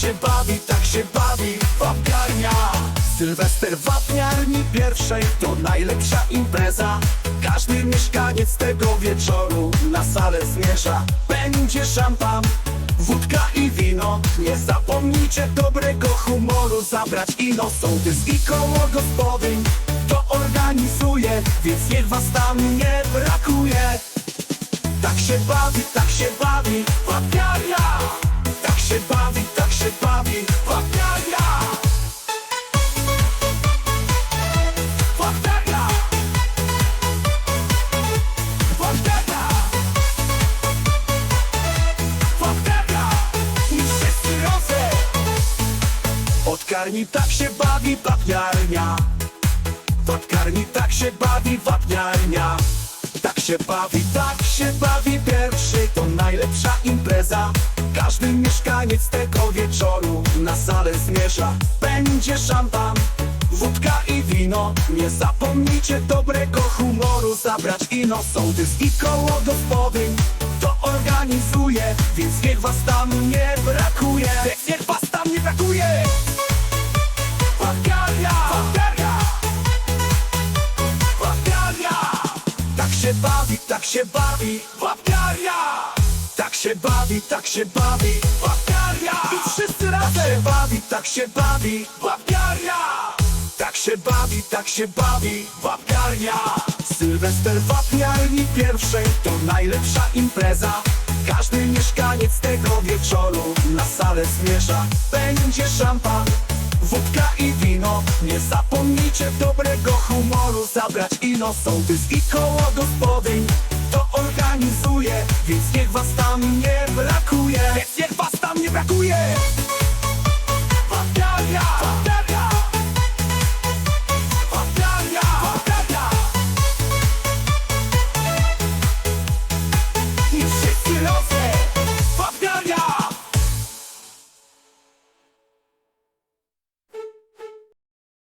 się bawi, tak się bawi Łapiarnia Sylwester wapniarni pierwszej to najlepsza impreza. Każdy mieszkaniec tego wieczoru na salę zmierza. Będzie szampan, wódka i wino. Nie zapomnijcie dobrego humoru zabrać ino. Sołtys i koło gospodyń to organizuje Więc niech was tam nie brakuje. Tak się bawi, tak się bawi, łapiarnia Od karni tak się bawi wapniarnia. Od karni tak się bawi wapniarnia. Tak się bawi, tak się bawi pierwszy To najlepsza impreza. Każdy mieszkaniec tego wieczoru Na salę zmierza. Będzie szampan Wódka i wino. Nie zapomnijcie dobrego humoru Zabrać ino sołtys i koło gospodyń. To organizuje Więc niech was tam nie brakuje się bawi, tak się bawi Łapiarnia Tak się bawi, tak się bawi Łapiarnia I wszyscy razem. Tak się bawi, tak się bawi Łapiarnia Tak się bawi, tak się bawi Łapiarnia Sylwester w łapiarni pierwszej To najlepsza impreza. Każdy mieszkaniec tego wieczoru na salę zmierza. Będzie szampan, wódka i wino. Nie zapomnijcie dobrego humoru Zabrać ino sołtys i koło gospodyń